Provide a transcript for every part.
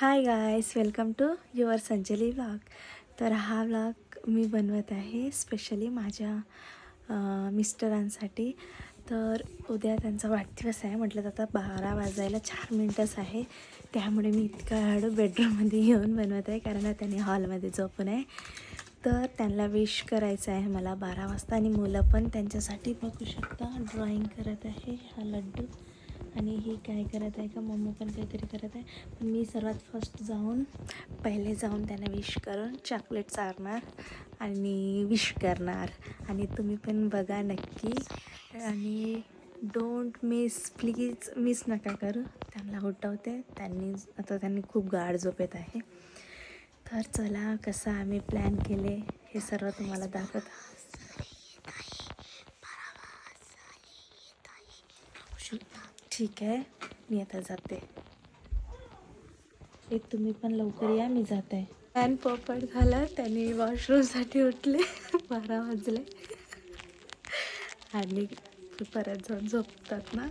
Hi guys welcome to your Sanjali vlog तर हा blog मी बनवत आहे स्पेशली माझ्या मिस्टरांसाठी. तर उद्या त्यांचा वाढदिवस आहे म्हटलं तर आता बारा वाजायला चार मिनटंच आहे. त्यामुळे मी इतका हळू बेडरूममध्ये येऊन बनवत आहे कारण त्यांनी हॉलमध्ये झोपून आहे. तर त्यांना विश करायचं आहे मला बारा वाजता आणि मुलं पण त्यांच्यासाठी बघू शकता ड्रॉइंग करत आहे हा लड्डू. आणि ही काय करत आहे का? मम्मी पण काहीतरी करत आहे. पण मी सर्वात फर्स्ट जाऊन पहिले जाऊन त्यांना विश करून चॉकलेट चारणार आणि विश करणार. आणि तुम्ही पण बघा नक्की. आणि डोंट मिस प्लीज मिस नका करू. त्यांना उठवते. त्यांनी आता त्यांनी खूप गाढ झोपेत आहे. तर चला कसं आम्ही प्लॅन केले हे सर्व तुम्हाला दाखवत ठीक आहे मी आता जाते. एक तुम्ही पण लवकर या मी जात. आहे पॅन पोपट झाला त्याने वॉशरूमसाठी उठले. बारा वाजले. आणि परत जाऊन झोपतात ना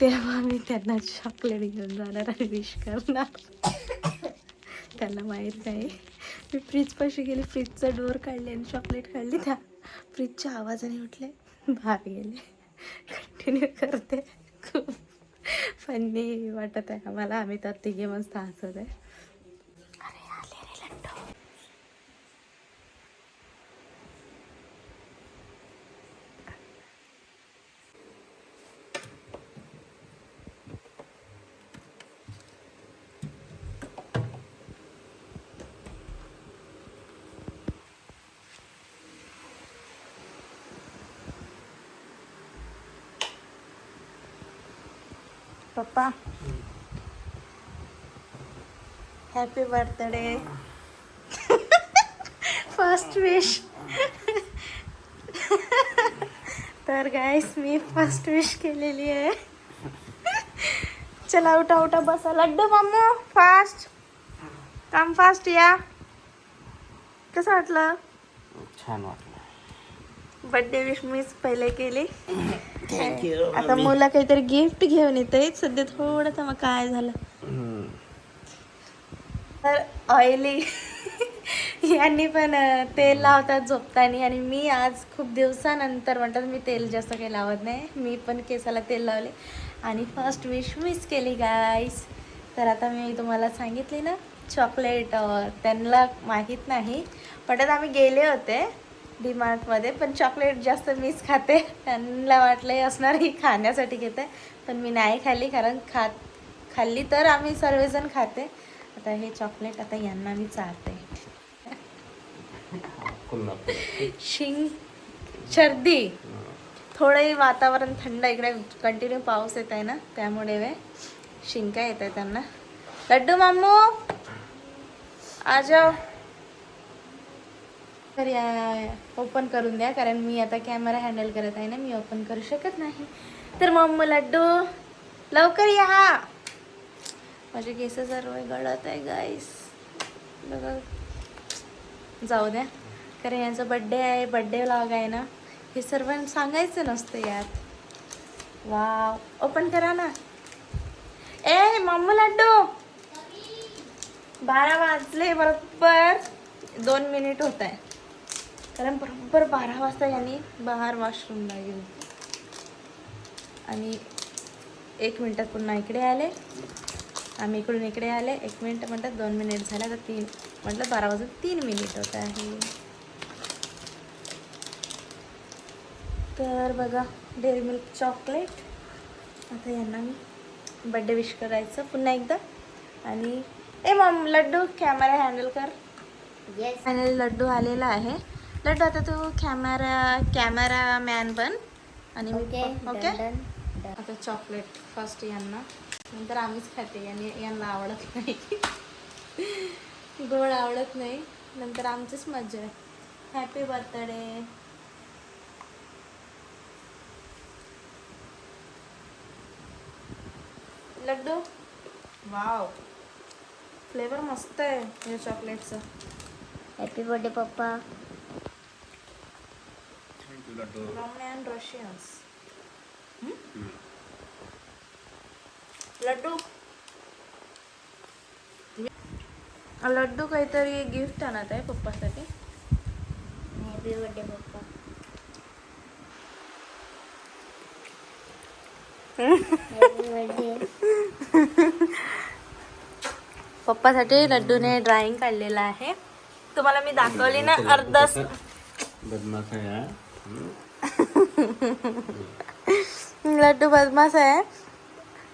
तेव्हा मी त्यांना चॉकलेट घेऊन जाणार आणि विश करणार. त्यांना माहीत नाही. मी फ्रीजपाशी गेली फ्रीजचा डोर काढले आणि चॉकलेट काढली. त्या फ्रीजच्या आवाजाने उठले. बाहेर गेले. कंटिन्यू करते. खूप फन्नी वाटत आहे आम्हाला आम्ही तर तिघे मस्त हसत आहे. पप्पा. हॅपी बर्थडे फर्स्ट विश तर गाईस मी फर्स्ट विश केलेली आहे. चला उठा उठा बसा. लड्डू मम्मू फास्ट काम फास्ट या. कसं वाटलं? छान वाटलं. बर्थडे विश मीच पहिले केली. आता मुलं काहीतरी गिफ्ट घेऊन येते. सध्या थोडं तर मग काय झालं? तर ऑइली यांनी पण तेल लावतात झोपताना आणि मी आज खूप दिवसानंतर म्हणतात मी तेल जास्त काही लावत नाही. मी पण केसाला तेल लावले. आणि फर्स्ट विश मिस केली गाईस तर आता मी तुम्हाला सांगितले ना चॉकलेट त्यांना माहीत नाही. पण आता आम्ही गेले होते. डीमार्टमध्ये पण चॉकलेट जास्त मिस खाते. त्यांना वाटलं हे असणार ही खाण्यासाठी घेते. पण मी नाही खाल्ली कारण खात खाल्ली तर आम्ही सर्वजण खाते. आता हे चॉकलेट आता यांना मी चालते शिंग सर्दी. थोडंही वातावरण थंड इकडे कंटिन्यू पाऊस येत आहे ना त्यामुळे वे शिंका येत आहे त्यांना. लड्डू मामू आ जाओ तर या ओपन करून द्या कारण मी आता कॅमेरा हँडल करत आहे ना मी ओपन करू शकत नाही. तर मम्मा लड्डू लवकर या. माझे केस सर्व गळत आहे गाईस बघा. जाऊ द्या. कारण यांचा बड्डे आहे बड्डे व्लॉग आहे ना. हे सर्व सांगायचं नसतं यात. वा ओपन करा ना. ए मम्मा लड्डू. बारा वाजले बरोबर. दोन मिनिट होत आहे. कारण बरोबर बारा वाजता यांनी बाहेर वॉशरूमला गेले आणि एक मिनटात पुन्हा इकडे आले. आम्ही इकडून इकडे आले. एक मिनिट म्हणतात दोन मिनिट झाले तर तीन. म्हटलं बारा वाजून तीन मिनिट होत आहे. तर बघा डेअरी मिल्क चॉकलेट. आता यांना मी बड्डे विश करायचं पुन्हा एकदा. आणि ए मम लड्डू कॅमेरा हँडल कर. येस फायनली लड्डू आलेला आहे. लड्डू आता तू कॅमेरा कॅमेरा मॅन बन. आणि मी ओके आता चॉकलेट फर्स्ट यांना. नंतर आम्हीच खाते यांनी यांना आवडत नाही. गोड आवडत नाही. नंतर आमचीच मजा आहे. Happy birthday Laddu? Wow flavour मस्त आहे या चॉकलेटचं हॅपी बर्थडे पप्पा. लड्डू लड्डू काहीतरी गिफ्ट आणत आहे पप्पासाठी हॅपी बर्थडे पप्पा पप्पासाठी लड्डूने ड्रॉइंग काढलेलं आहे तुम्हाला मी दाखवली ना अर्धा बदमाश आहे हा. लड्डू बदमाश आहे.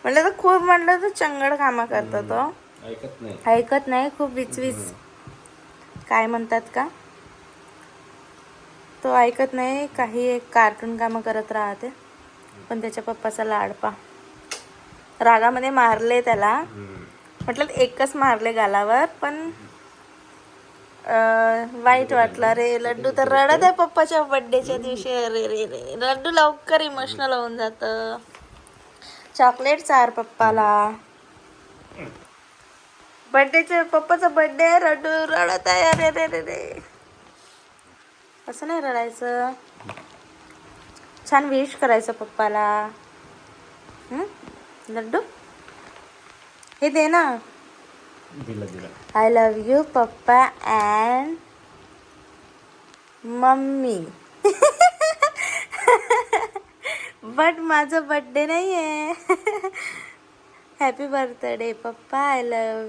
म्हटलं तर खूप म्हटलं तर चंगड कामं करतो तो. ऐकत नाही. ऐकत नाही खूप विचविच. काय म्हणतात का? तो ऐकत नाही काही एक कार्टून कामं करत राहते. पण त्याच्या पप्पाचा लाडपा. रागामध्ये मारले त्याला. म्हटलं एकच मारले गालावर पण वाईट वाटला. रे लड्डू तर रडत आहे पप्पाच्या बर्थडेच्या दिवशी. अरे रे रे. लड्डू लवकर इमोशनल होऊन जात. चॉकलेट चार पप्पाला. बर्थडेचे पप्पाचा बर्थडे आहे रडू रडत आहे. अरे रे रे रे. असं नाही रडायचं. छान विश करायचं पप्पाला. लड्डू? हे दे ना. दिलं दिलं I love you papa and mummy but माझं बड्डे नाही आहे happy birthday papa I love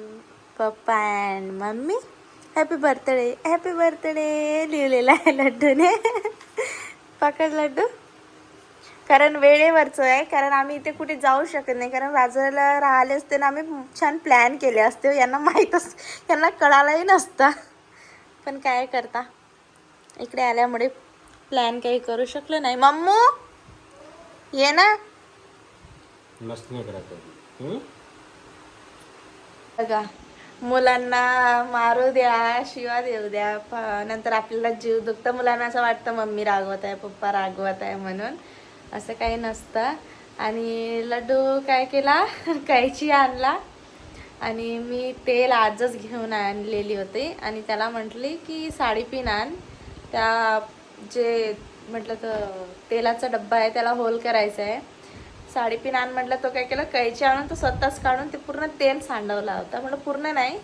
papa and mummy happy birthday happy birthday लिहिलेला आहे लड्डूने. पकड लड्डू. कारण वेळेवरचं आहे कारण आम्ही इथे कुठे जाऊ शकत नाही. कारण राजाला राहिले असते ना आम्ही छान प्लॅन केले असते. यांना माहीतच यांना कळालंही नसतं. पण काय करता? इकडे आल्यामुळे प्लॅन काही करू शकलो नाही. मम्मू! ये ना. मस्त नाही करत हम्म? बघा मुलांना मारू द्या शिवा देऊ द्या. नंतर आपल्याला जीव दुखतं. मुलांना असं वाटतं मम्मी रागवत आहे पप्पा रागवत आहे म्हणून. असं काही नसतं. आणि लड्डू काय केला? कैची आणला. आणि मी तेल आजच घेऊन आणलेली होती. आणि त्याला म्हटली की साडीपिन आण. त्या जे म्हटलं तर तेलाचा डब्बा आहे त्याला होल करायचा आहे. साडीपिन आण म्हटलं तो काय केलं? कैची आणून तो स्वतःच काढून ते पूर्ण तेल सांडवला होता. म्हटलं पूर्ण नाही.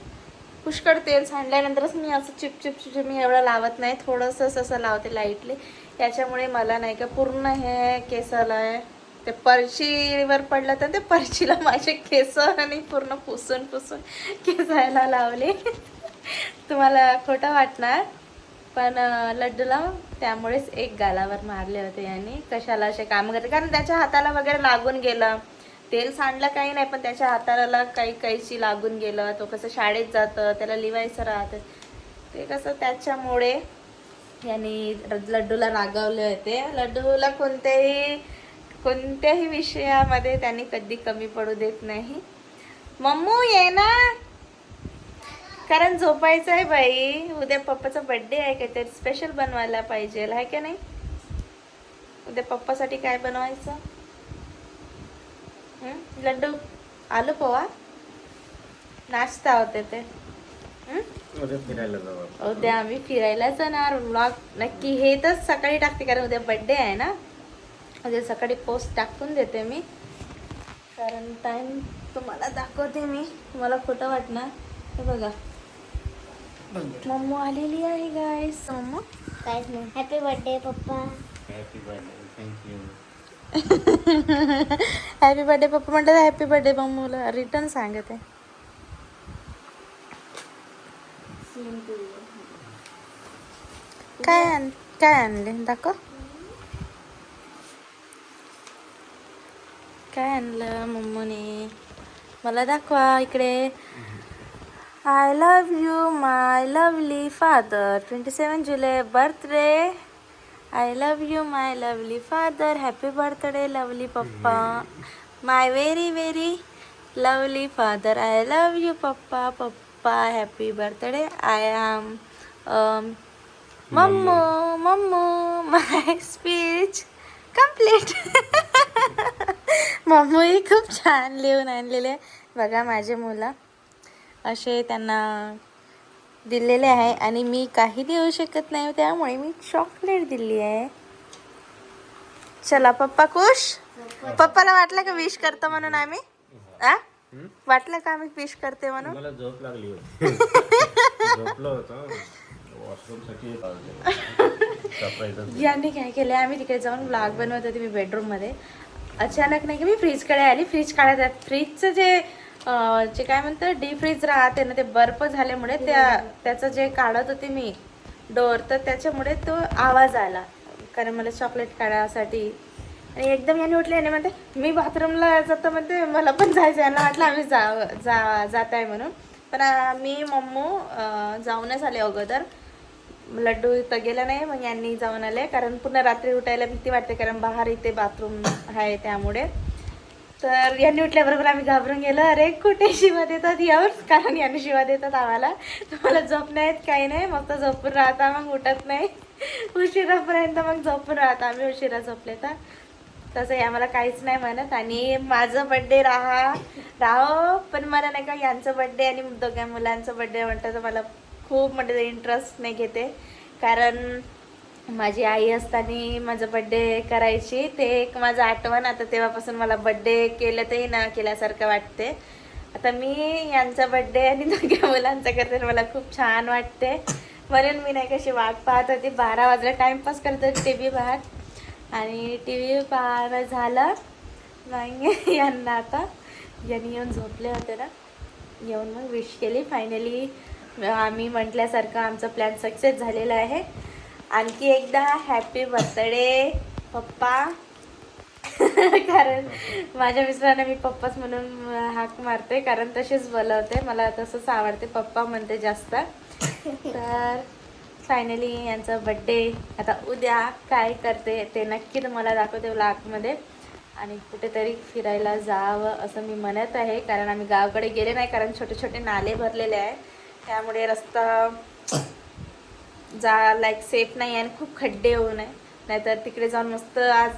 पुष्कळ तेल सांडल्यानंतरच मी असं चिपचिप चिप चिप मी एवढं लावत नाही. थोडंसं असं लावते लाईटली त्याच्यामुळे मला नाही का पूर्ण हे केसाला आहे. ते परशीवर पडलं तर ते परशीला माझे केस आणि पूर्ण पुसून पुसून केसायला लावले. तुम्हाला खोटं वाटणार पण लड्डूला त्यामुळेच एक गालावर मारले होते यांनी. कशाला असे काम करते? कारण त्याच्या हाताला वगैरे लागून गेलं. तेल सांडलं काही नाही पण त्याच्या हाताला काही कैची लागून गेलं. तो कसं शाळेत जातं त्याला लिवायचं राहतं. ते कसं त्याच्यामुळे यांनी लड्डूला रागवले होते. लड्डूला कोणत्याही कोणत्याही विषयामध्ये त्यांनी कधी कमी पडू देत नाही. मम्मू ये ना. कारण झोपायचं आहे बाई. उद्या पप्पाचा बर्थडे आहे काहीतरी स्पेशल बनवायला पाहिजे आहे का नाही? उद्या पप्पासाठी काय बनवायचं? लड्डू आलू पोहा? नाश्ता होते ते. उद्या फिरायला जाऊ आपण. उद्या आम्ही फिरायला जाणार. व्लॉग नक्की हे तर सकाळी टाकते कारण उद्या बड्डे आहे ना? उद्या सकाळी पोस्ट टाकून देते मी. कारण टाईम तुम्हाला दाखवते मी. मला खोटं वाटणार. हे बघा. मम्मू आलेली आहे गायस मम्मू? काहीच नाही happy birthday papa. Happy birthday thank you happy birthday papa. म्हणतात हॅपी बर्थडे मम्मूला. रिटर्न सांगते. काय आण काय आणले दाखव काय आणलं मम्मूने मला दाखवा इकडे I love you my lovely father twenty seven July birthday I love you my lovely father happy birthday lovely papa my very very lovely father I love you papa papa happy birthday I am Mammu Mammu my speech complete मम्मूही खूप छान लिहून आणलेले. बघा माझे मुलं असे त्यांना दिलेले आहे आणि मी काही देऊ शकत नाही त्यामुळे मी चॉकलेट दिली आहे. चला पप्पा खुश? पप्पाला वाटलं का विश करतो म्हणून आम्ही? आ? हं? वाटलं का मी फिश करते म्हणून? मला झोप लागली होती. झोपलो होतो. वॉशरूमसाठी सरप्राईज यांनी काय केलं आम्ही तिकडे जाऊन ब्लॉग बनवत होते मी बेडरूममध्ये अचानक नाही की मी फ्रीजकडे आली. फ्रीज काढत फ्रीजचं जे जे काय म्हणतं डीप फ्रीज राहते ना ते बर्फ झाल्यामुळे त्या त्याचं जे काढत होते मी डोअर तर त्याच्यामुळे तो आवाज आला. कारण मला चॉकलेट काढायसाठी आणि एकदम याने उठले आणि म्हणते मी बाथरूमला जातो म्हणते मला पण जायचं आहे ना वाटलं आम्ही जा जा जात आहे म्हणून. पण मी मम्मू जाऊनच आले अगोदर. लड्डू इथं गेला नाही मग यांनी जाऊन आले. कारण पुन्हा रात्री उठायला भीती वाटते कारण बाहेर इथे बाथरूम आहे त्यामुळे. तर यांनी उठल्याबरोबर आम्ही घाबरून गेलो. अरे कुठे शिवा देतात यावर? कारण यांनी शिवा देतात आम्हाला. तुम्हाला झोप नाहीत काही नाही. मग तर झोपून राहता मग उठत नाही. उशिरापर्यंत मग झोपून राहता. आम्ही उशिरा झोपले तर. तसं आम्हाला काहीच नाही म्हणत. आणि माझं बड्डे राहा राहो पण मला नाही का यांचं बड्डे आणि दोघ्या मुलांचं बड्डे म्हणतं तर मला खूप म्हणजे इंटरेस्ट नाही घेते. कारण माझी आई असताना माझं बड्डे करायची ते एक माझं आठवण. आता तेव्हापासून मला बड्डे केलं तरी ना केल्यासारखं वाटते. आता मी यांचा बड्डे आणि दोघ्या मुलांचा करते तर मला खूप छान वाटते. म्हणून मी नाही कशी वाट पाहत होती. बारा वाजता टाईमपास करत होती टी व्ही पाहत आणि टी व्ही पाहणं झालं. मग यांना आता यांनी येऊन झोपले होते ना. येऊन मग विश केली. फायनली आम्ही म्हटल्यासारखं आमचा प्लॅन सक्सेस झालेला आहे. आणखी एकदा हॅपी बर्थडे पप्पा. कारण माझ्या मिस्टरांना मी पप्पाच म्हणून हाक मारते. कारण तशीच बोलवते. मला तसंच आवडते. पप्पा म्हणते जास्त. तर फायनली यांचा बड्डे आता उद्या काय करते ते नक्की तुम्हाला दाखवते व्लॉगमध्ये आणि कुठेतरी फिरायला जावं असं मी म्हणत आहे. कारण आम्ही गावाकडे गेले नाही कारण छोटे छोटे नाले भरलेले आहे त्यामुळे रस्ता जा लाईक सेफ नाही आहे आणि खूप खड्डे होऊ नये नाहीतर तिकडे जाऊन मस्त आज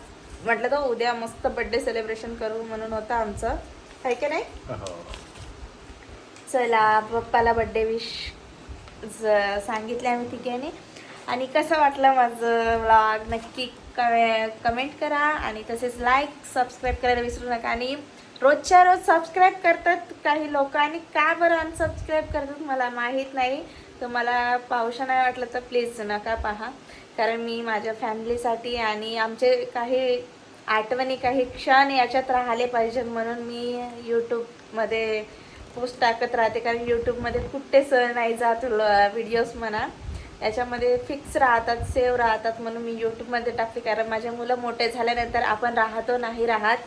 म्हटलं तर उद्या मस्त बड्डे सेलिब्रेशन करू म्हणून होतं आमचं. आहे की नाही? हो. चला पप्पाला बड्डे विश सांगितले आम्ही तिघांनी. आणि कसं वाटलं माझं व्लॉग नक्की कमे कमेंट करा आणि तसेच लाईक सबस्क्राईब करायला विसरू नका. आणि रोजच्या रोज सबस्क्राईब करतात काही लोक आणि का बरं अनसबस्क्राईब करतात मला माहीत नाही. तर मला पावशा नाही वाटलं तर प्लीज नका पहा. कारण मी माझ्या फॅमिलीसाठी आणि आमचे काही आठवणी काही क्षण याच्यात राहिले पाहिजेत म्हणून मी यूट्यूबमध्ये पोस्ट टाकत राहते कारण यूट्यूबमध्ये कुठे सण नाही जात व्हिडिओज म्हणा. याच्यामध्ये फिक्स राहतात सेव्ह राहतात म्हणून मी यूट्यूबमध्ये टाकते कारण माझ्या मुलं मोठे झाल्यानंतर आपण राहतो नाही राहत.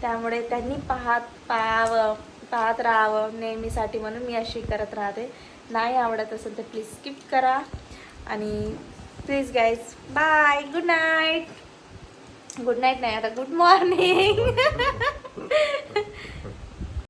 त्यामुळे त्यांनी पाहत पाहावं पाहत राहावं नेहमीसाठी म्हणून मी अशी करत राहते. नाही आवडत असेल तर प्लीज स्किप करा. आणि please guys bye good night good night नाही आता गुड मॉर्निंग